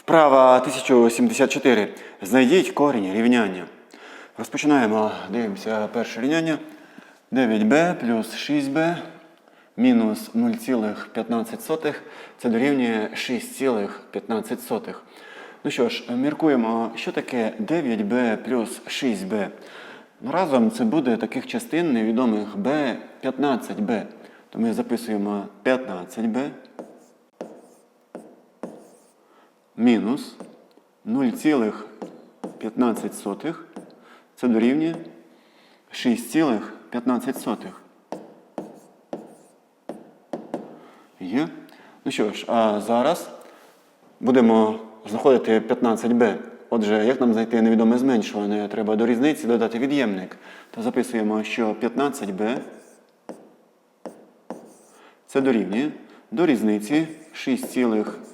Вправа 1074. Знайдіть корінь рівняння. Розпочинаємо. Дивимося перше рівняння. 9b плюс 6b мінус 0,15. Це дорівнює 6,15. Ну що ж, міркуємо, що таке 9b плюс 6b. Ну, Разом це буде таких частин невідомих b 15b. То ми записуємо 15b мінус 0,15. Це дорівнює 6,15. Є. Ну що ж, а зараз будемо знаходити 15b. Отже, як нам знайти невідоме зменшуване? Треба до різниці додати від'ємник. То записуємо, що 15b це дорівнює до різниці 6,15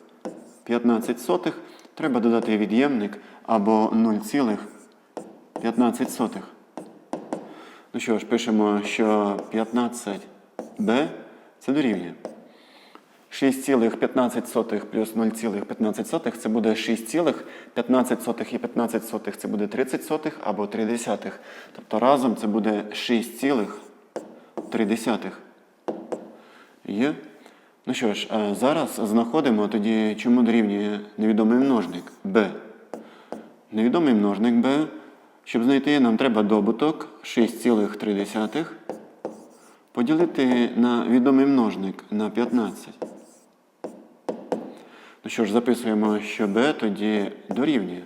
треба додати від'ємник або 0,15. Ну що ж, пишемо, що 15b це дорівнює. 6,15 плюс 0,15 це буде 6,15 і 15 це буде 30 або 3 десятих. Тобто разом це буде 6,3. Є? Ну що ж, зараз знаходимо тоді, чому дорівнює невідомий множник b. Невідомий множник b. Щоб знайти, нам треба добуток 6,3 поділити на відомий множник на 15. Ну що ж, записуємо, що b тоді дорівнює.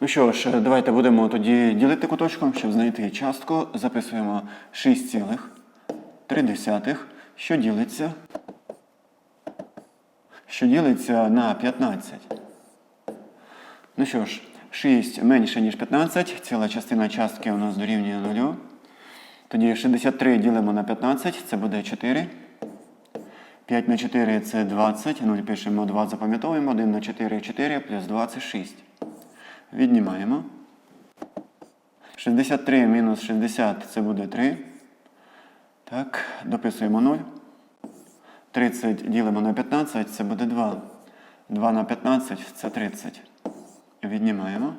Ну що ж, давайте будемо тоді ділити куточком, щоб знайти частку. Записуємо 6,3, що ділиться що ділиться на 15. Ну що ж, 6 менше, ніж 15, ціла частина частки у нас дорівнює 0. Тоді 63 ділимо на 15, це буде 4. 5 на 4 це 20. 0 пишемо 2, запам'ятовуємо. 1 на 4 4 плюс 26. Віднімаємо. 63 мінус 60 це буде 3. Так, дописуємо 0. 30 ділимо на 15, це буде 2. 2 на 15 це 30. Віднімаємо.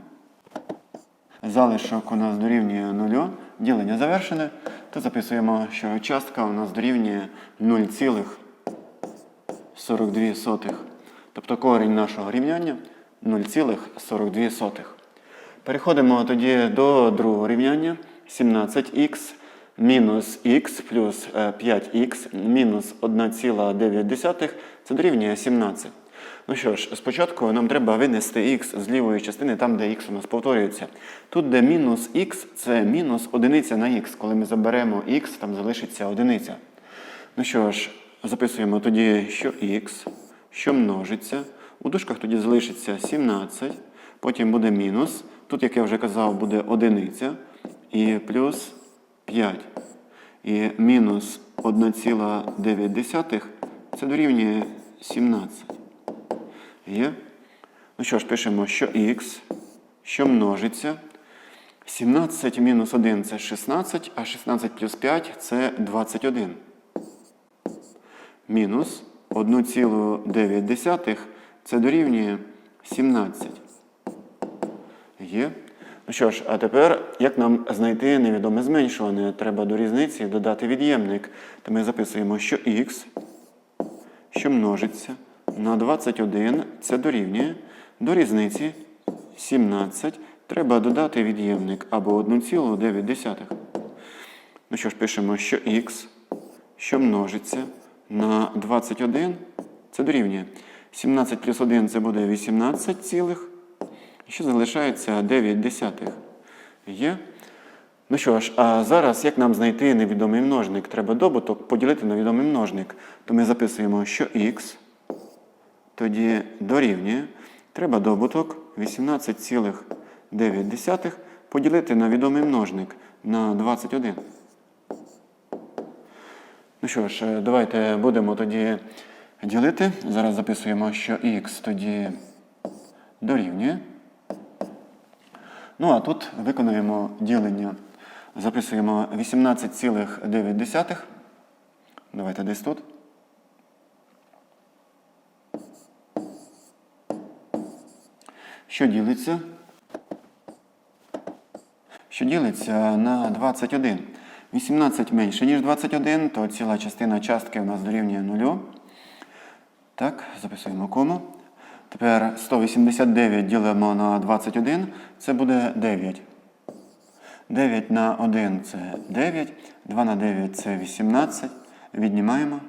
Залишок у нас дорівнює 0. Ділення завершене. То записуємо, що частка у нас дорівнює 0,42. Тобто корінь нашого рівняння 0,42. Переходимо тоді до другого рівняння. 17х мінус х плюс 5х мінус 1,9 це дорівнює 17. Ну що ж, спочатку нам треба винести х з лівої частини, там, де х у нас повторюється. Тут, де мінус х, це мінус одиниця на х. Коли ми заберемо х, там залишиться одиниця. Ну що ж, записуємо тоді, що х, що множиться. У дужках тоді залишиться 17, потім буде мінус. Тут, як я вже казав, буде одиниця і плюс 5. І мінус 1,9 це дорівнює 17. Є? Ну що ж, пишемо, що х, що множиться. 17 мінус 1 це 16, а 16 плюс 5 це 21. Мінус 1,9 це дорівнює 17. Є? Ну що ж, а тепер, як нам знайти невідоме зменшуване? Треба до різниці додати від'ємник. То ми записуємо, що х, що множиться на 21, це дорівнює. До різниці 17 треба додати від'ємник або 1,9. Ну що ж, пишемо, що х, що множиться на 21, це дорівнює. 17 плюс 1 це буде 18 цілих. Ще залишається 9 десятих. Є. Ну що ж, а зараз як нам знайти невідомий множник? Треба добуток поділити на відомий множник. То ми записуємо, що х тоді дорівнює. Треба добуток 18,9 поділити на відомий множник на 21. Ну що ж, давайте будемо тоді ділити. Зараз записуємо, що х тоді дорівнює. Ну, а тут виконуємо ділення. Записуємо 18,9. Давайте десь тут. що ділиться, що ділиться на 21. 18 менше, ніж 21, то ціла частина частки у нас дорівнює 0. Так, записуємо кому. Тепер 189 ділимо на 21, це буде 9. 9 на 1 це 9, 2 на 9 це 18. Віднімаємо.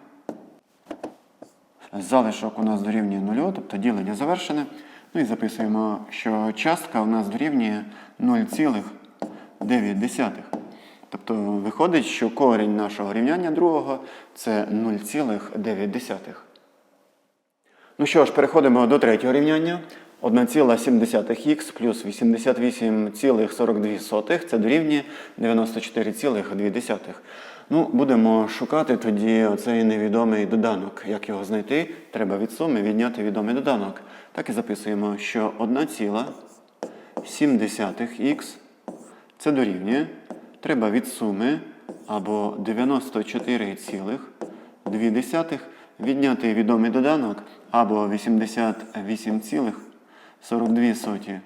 Залишок у нас дорівнює 0, тобто ділення завершене. Ну і записуємо, що частка у нас дорівнює 0,9. Тобто виходить, що корінь нашого рівняння другого це 0,9. Ну що ж, переходимо до третього рівняння. 1,7х плюс 88,42 це дорівнює 94,2. Ну, будемо шукати тоді оцей невідомий доданок. Як його знайти? Треба від суми відняти відомий доданок. Так і записуємо, що 1,7х це дорівнює. Треба від суми або 94,2 відняти відомий доданок або 88,42.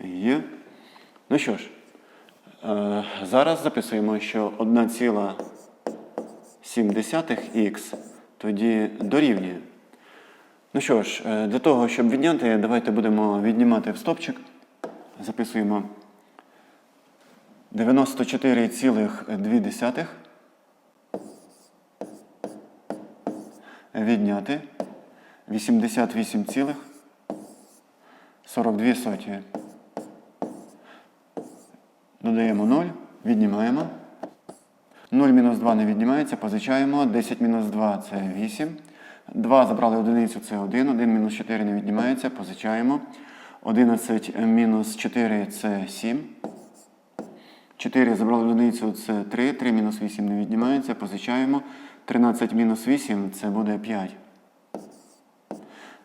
Є. Ну що ж, е, зараз записуємо, що 1,7х тоді дорівнює. Ну що ж, е, для того, щоб відняти, давайте будемо віднімати в стопчик. Записуємо 94,2 відняти 88,42 соті. Додаємо 0, віднімаємо. 0 мінус 2 не віднімається, позичаємо. 10 мінус 2 це 8. 2 забрали одиницю, це 1. 1 мінус 4 не віднімається, позичаємо. 11 мінус 4 це 7. 4 забрали одиницю, це 3. 3 мінус 8 не віднімається, позичаємо. 13 мінус 8 це буде 5.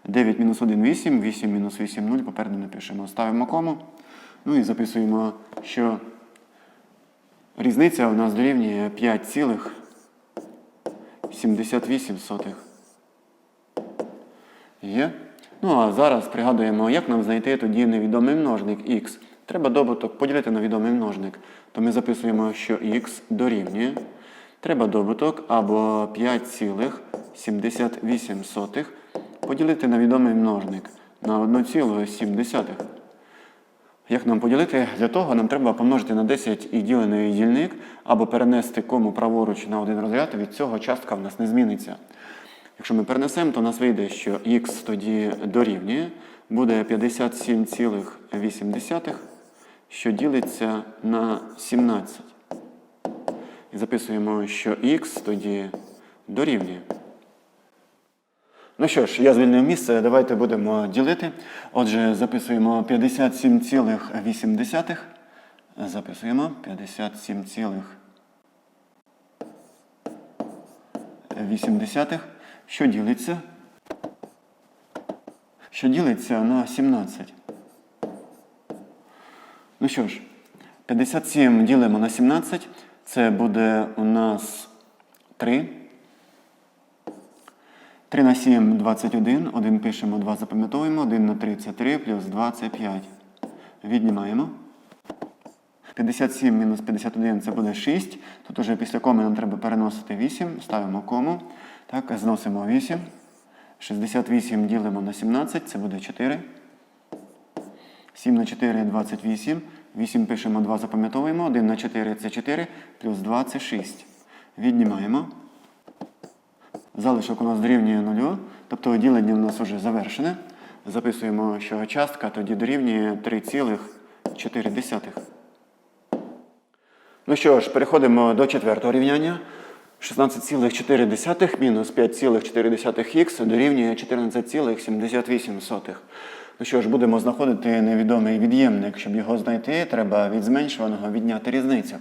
9 мінус 1 8, 8 мінус 8 0. Попереду напишемо. Ставимо кому. Ну і записуємо, що різниця у нас дорівнює 5,78. Є. Ну а зараз пригадуємо, як нам знайти тоді невідомий множник х. Треба добуток поділити на відомий множник. То ми записуємо, що х дорівнює. Треба добуток або 5,78 поділити на відомий множник на 1,7. Як нам поділити? Для того нам треба помножити на 10 і ділений дільник, або перенести кому праворуч на один розряд, від цього частка в нас не зміниться. Якщо ми перенесемо, то у нас вийде, що х тоді дорівнює, буде 57,8, що ділиться на 17. І записуємо, що х тоді дорівнює. Ну що ж, я звільнив місце, давайте будемо ділити. Отже, записуємо 57,8. Записуємо 57,8. Що ділиться? Що ділиться на 17. Ну що ж, 57 ділимо на 17. Це буде у нас 3. 3 на 7 21. 1 пишемо, 2 запам'ятовуємо. 1 на 3 це 3, плюс 2 це 5. Віднімаємо. 57 мінус 51 це буде 6. Тут уже після коми нам треба переносити 8. Ставимо кому. Так, зносимо 8. 68 ділимо на 17, це буде 4. 7 на 4 28. 8 пишемо, 2 запам'ятовуємо. 1 на 4 це 4, плюс 2 це 6. Віднімаємо. Залишок у нас дорівнює 0, тобто ділення у нас вже завершене. Записуємо, що частка тоді дорівнює 3,4. Ну що ж, переходимо до четвертого рівняння. 16,4 мінус 5,4х дорівнює 14,78. Ну що ж, будемо знаходити невідомий від'ємник. Щоб його знайти, треба від зменшуваного відняти різницю.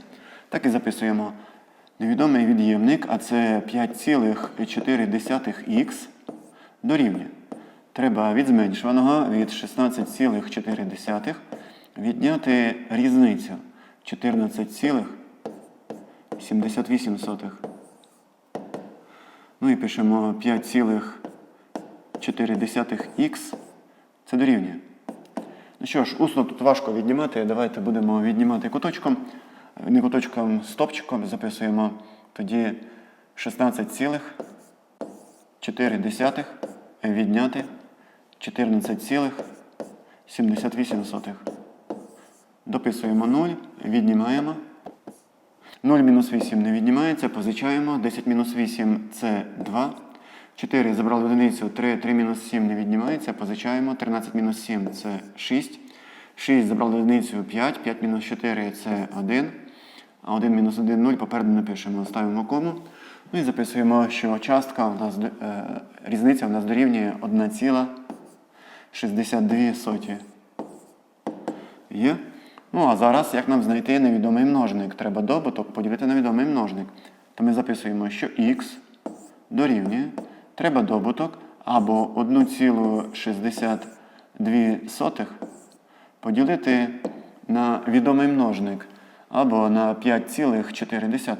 Так і записуємо невідомий від'ємник, а це 5,4х дорівнює. Треба від зменшуваного від 16,4 відняти різницю 14,78. Ну і пишемо 5,4х Це дорівнює. Ну що ж, усно тут важко віднімати. Давайте будемо віднімати куточком. Не куточком, стопчиком записуємо тоді 16,4 відняти 14,78. Дописуємо 0, віднімаємо. 0 мінус 8 не віднімається, позичаємо. 10 мінус 8 це 2. 4 забрали одиницю, 3, 3 мінус 7 не віднімається, позичаємо. 13 мінус 7 це 6. 6 забрали одиницю 5, 5 мінус 4 це 1. А 1 мінус 1 0 попереду напишемо, ставимо кому. Ну і записуємо, що частка у нас, е, різниця у нас дорівнює 1,62 соті. Є. Ну, а зараз, як нам знайти невідомий множник? Треба добуток поділити на відомий множник. То ми записуємо, що х дорівнює. Треба добуток або 1,62 поділити на відомий множник або на 5,4.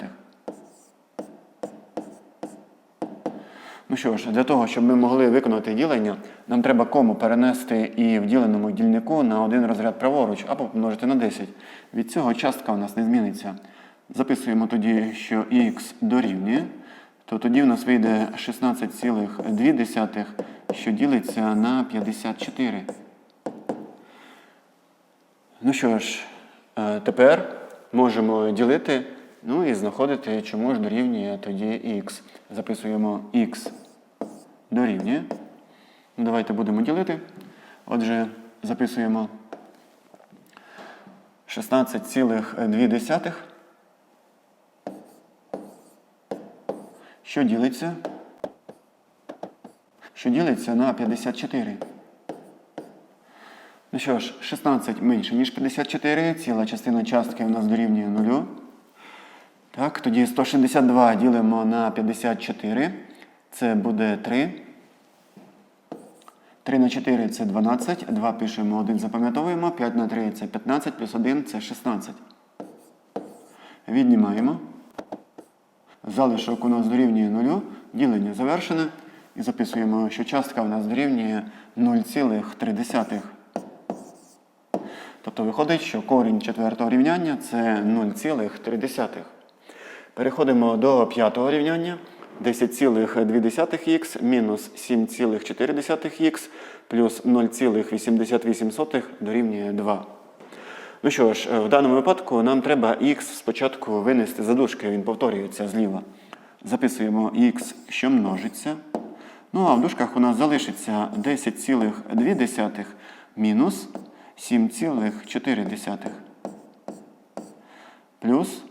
Ну що ж, для того, щоб ми могли виконати ділення, нам треба кому перенести і в діленому дільнику на один розряд праворуч або помножити на 10. Від цього частка у нас не зміниться. Записуємо тоді, що х дорівнює, то тоді в нас вийде 16,2, що ділиться на 54. Ну що ж, е, тепер можемо ділити, ну і знаходити, чому ж дорівнює тоді х. Записуємо х дорівнює. Ну, Давайте будемо ділити. Отже, записуємо 16,2. Що ділиться? Що ділиться на 54. Ну що ж, 16 менше, ніж 54, ціла частина частки у нас дорівнює 0. Так, тоді 162 ділимо на 54. Це буде 3. 3 на 4 це 12. 2 пишемо, 1 запам'ятовуємо. 5 на 3 це 15, плюс 1 це 16. Віднімаємо. Залишок у нас дорівнює 0. Ділення завершене. І записуємо, що частка у нас дорівнює 0,3. Тобто виходить, що корінь четвертого рівняння це 0,3. Переходимо до п'ятого рівняння. 10,2х мінус 7,4х плюс 0,88 дорівнює 2. Ну що ж, в даному випадку нам треба х спочатку винести за дужки, він повторюється зліва. Записуємо х, що множиться. Ну а в дужках у нас залишиться 10,2 мінус 7,4 плюс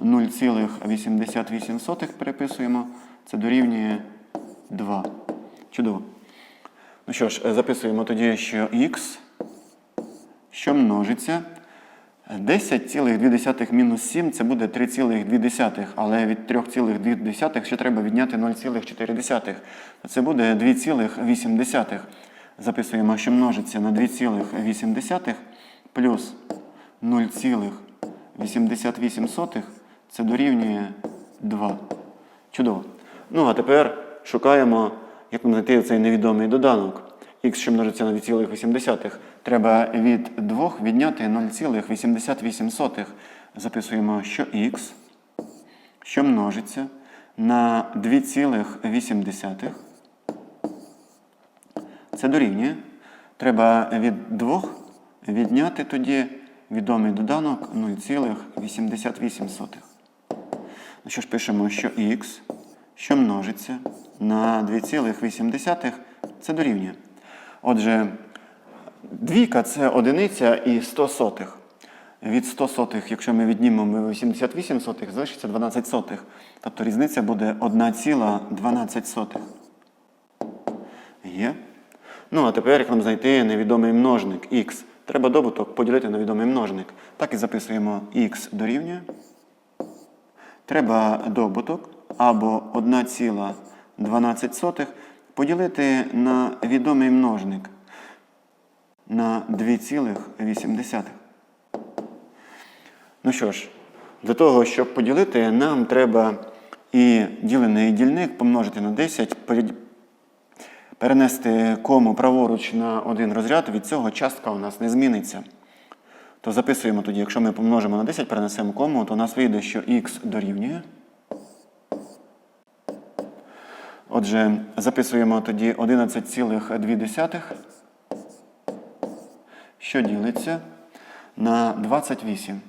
0,88 переписуємо. Це дорівнює 2. Чудово. Ну що ж, записуємо тоді, що х, що множиться. 10,2 мінус 7 це буде 3,2, але від 3,2 ще треба відняти 0,4. Це буде 2,8. Записуємо, що множиться на 2,8 плюс 0,88 це дорівнює 2. Чудово. Ну, а тепер шукаємо, як знайти цей невідомий доданок. Х, що множиться на 2,8. Треба від 2 відняти 0,88. Записуємо, що х, що множиться на 2,8. Це дорівнює. Треба від 2 відняти тоді відомий доданок 0,88. Ну що ж пишемо, що х, що множиться на 2,8, це дорівнює. Отже, двійка це одиниця і 100 сотих. Від 100 сотих, якщо ми віднімемо 88 сотих, залишиться 12 сотих. Тобто різниця буде 1,12 сотих. Є. Ну, а тепер, як нам знайти невідомий множник х, треба добуток поділити на відомий множник. Так і записуємо х дорівнює. Треба добуток або 1,12 поділити на відомий множник на 2,8. Ну що ж, для того, щоб поділити, нам треба і ділений дільник помножити на 10, перенести кому праворуч на один розряд, від цього частка у нас не зміниться. То записуємо тоді, якщо ми помножимо на 10, перенесемо кому, то у нас вийде, що х дорівнює. Отже, записуємо тоді 11,2, що ділиться на 28.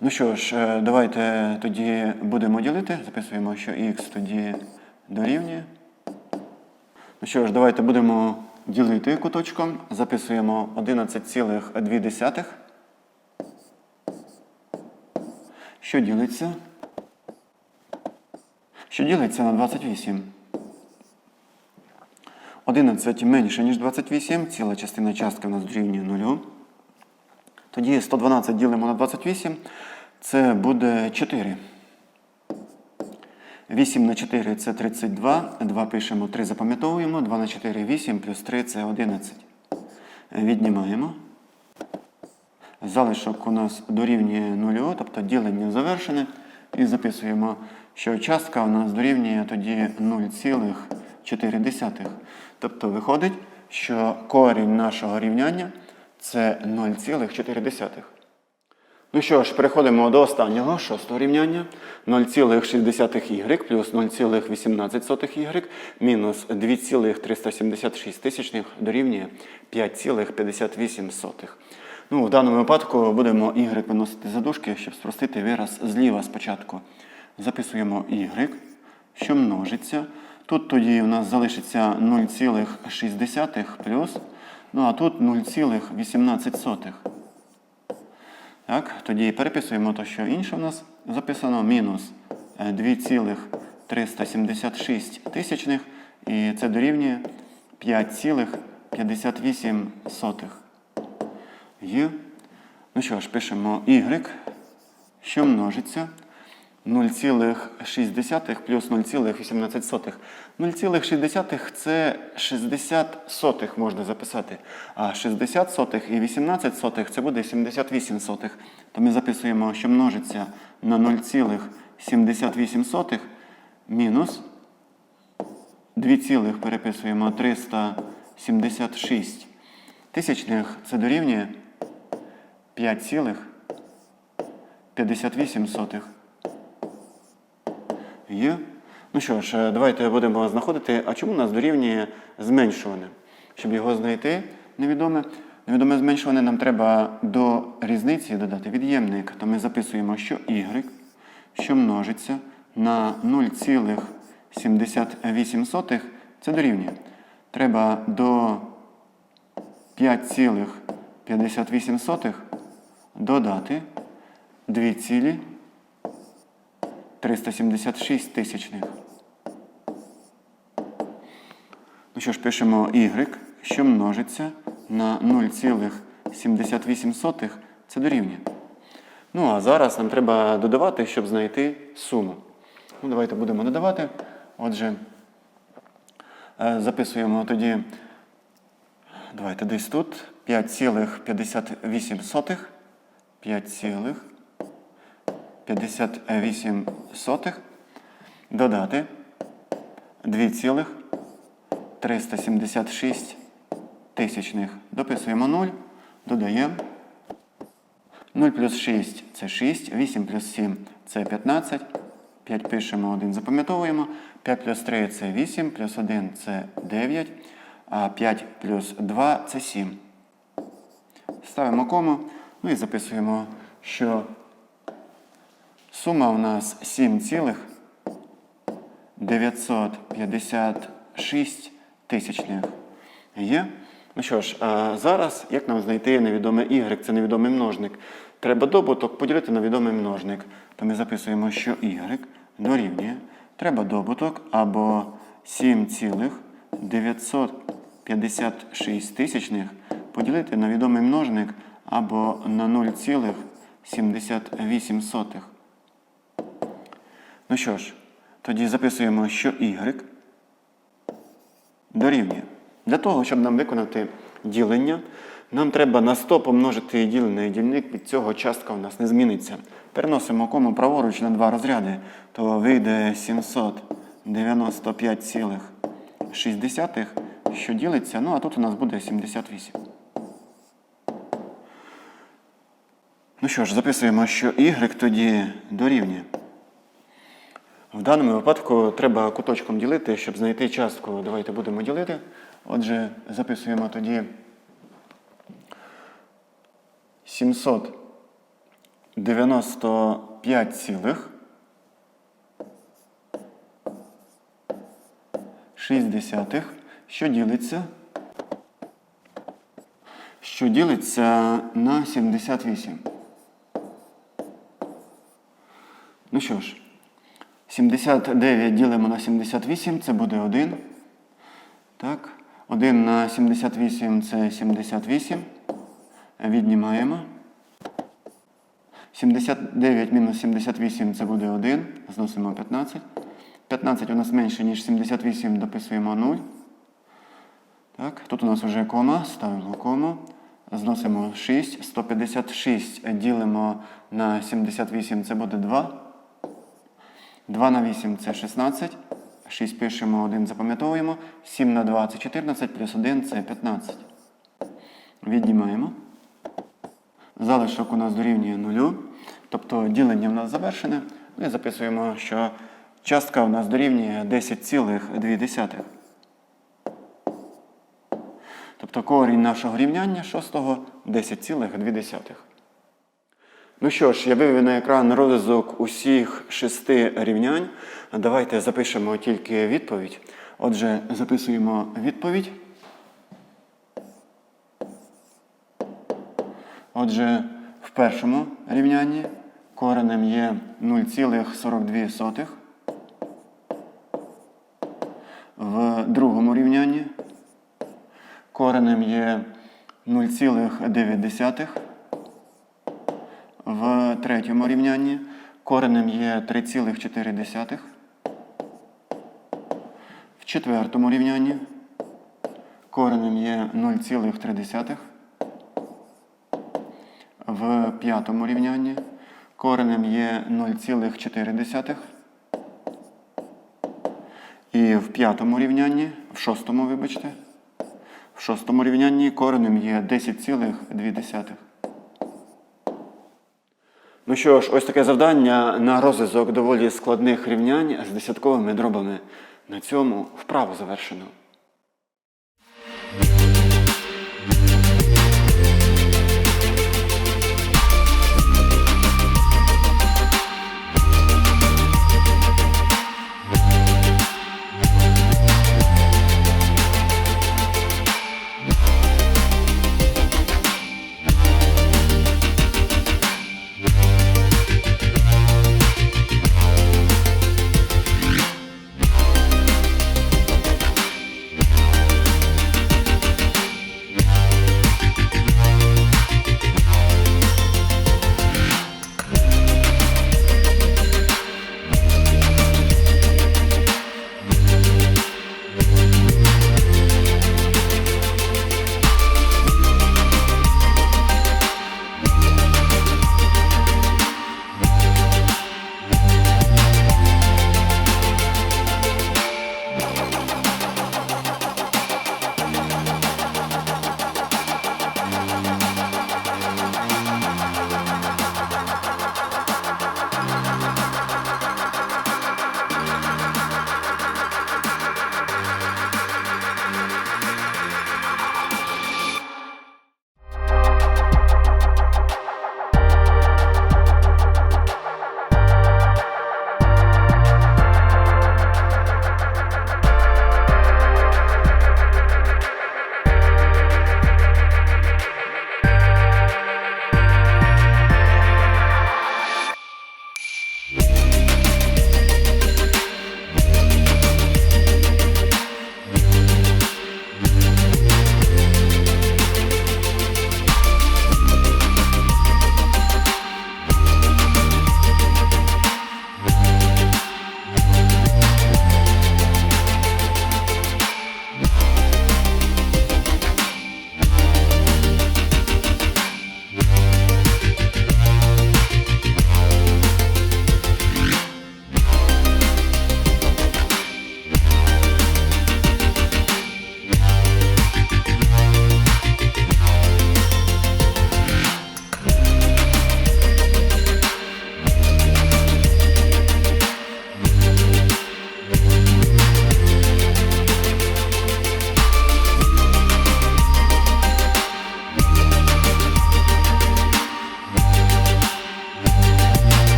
Ну що ж, е, давайте тоді будемо ділити. Записуємо, що х тоді дорівнює. Ну що ж, давайте будемо ділити куточком. Записуємо 11,2. Що ділиться? Що ділиться на 28? 11 менше, ніж 28, ціла частина частки у нас дорівнює 0. Тоді 112 ділимо на 28, це буде 4. 8 на 4 це 32. 2 пишемо, 3 запам'ятовуємо. 2 на 4 8 плюс 3 це 11. Віднімаємо. Залишок у нас дорівнює 0, тобто ділення завершене. І записуємо, що частка у нас дорівнює тоді 0,4. Тобто виходить, що корінь нашого рівняння це 0,4. Ну що ж, переходимо до останнього, шостого рівняння. 0,6y плюс 0,18y мінус 2,376 дорівнює 5,58. Ну, в даному випадку будемо y виносити за дужки, щоб спростити вираз зліва спочатку. Записуємо y, що множиться. Тут тоді у нас залишиться 0,6 плюс, ну а тут 0,18. Так, тоді переписуємо те, що інше у нас записано, мінус е, 2,376 тисячних, і це дорівнює 5,58. Є. Ну що ж, пишемо y, що множиться 0,6 плюс 0,18. 0,6 це 60 сотих можна записати. А 60 сотих і 18 сотих це буде 78 сотих. То ми записуємо, що множиться на 0,78 мінус 2, цілих переписуємо 376 тисячних. Це дорівнює 5,58. Є. Ну що ж, е, давайте будемо знаходити, а чому у нас дорівнює зменшуване? Щоб його знайти, невідоме. Невідоме зменшуване нам треба до різниці додати від'ємник. То ми записуємо, що y, що множиться на 0,78 це дорівнює. Треба до 5,58 додати 2 цілі 376 тисячних. Ну що ж, пишемо y, що множиться на 0,78 це дорівнює. Ну, а зараз нам треба додавати, щоб знайти суму. Ну, давайте будемо додавати. Отже, е, записуємо тоді, давайте десь тут 5,58. 5,58 додати 2,376 тисячних. Дописуємо 0, додаємо. 0 плюс 6 це 6, 8 плюс 7 це 15. 5 пишемо 1, запам'ятовуємо. 5 плюс 3 це 8, плюс 1 це 9, а 5 плюс 2 це 7. Ставимо кому, ну і записуємо, що сума у нас 7,956 тисячних. Є? Ну що ж, а зараз як нам знайти невідоме y, це невідомий множник. Треба добуток поділити на відомий множник. То ми записуємо, що y дорівнює. Треба добуток або 7,956 тисячних поділити на відомий множник або на 0,78. Ну що ж, тоді записуємо, що y дорівнює. Для того, щоб нам виконати ділення, Нам треба на 100 помножити ділений дільник, від цього частка у нас не зміниться. Переносимо кому праворуч на два розряди, то вийде 795,6, що ділиться, ну а тут у нас буде 78. Ну що ж, записуємо, що y тоді дорівнює. В даному випадку треба куточком ділити, щоб знайти частку. Давайте будемо ділити. Отже, записуємо тоді 795 цілих 6 що ділиться, що ділиться на 78. Ну що ж, 79 ділимо на 78, це буде 1. Так. 1 на 78 це 78. Віднімаємо. 79 мінус 78 це буде 1. Зносимо 15. 15 у нас менше, ніж 78, дописуємо 0. Так, тут у нас вже кома, ставимо кому. Зносимо 6. 156 ділимо на 78, це буде 2. 2 на 8 це 16. 6 пишемо, 1 запам'ятовуємо. 7 на 2 це 14, плюс 1 це 15. Віднімаємо. Залишок у нас дорівнює 0. Тобто ділення в нас завершене. І записуємо, що частка у нас дорівнює 10,2. Тобто корінь нашого рівняння шостого 10,2. Ну що ж, я вивів на екран розв'язок усіх шести рівнянь. Давайте запишемо тільки відповідь. Отже, записуємо відповідь. Отже, в першому рівнянні коренем є 0,42. В другому рівнянні коренем є 0,9. Третьому рівнянні коренем є 3,4. В четвертому рівнянні коренем є 0,3. В п'ятому рівнянні коренем є 0,4. І в п'ятому рівнянні, в шостому, вибачте, в шостому рівнянні коренем є 10,2. Ну що ж, ось таке завдання на розв'язок доволі складних рівнянь з десятковими дробами. На цьому вправу завершено.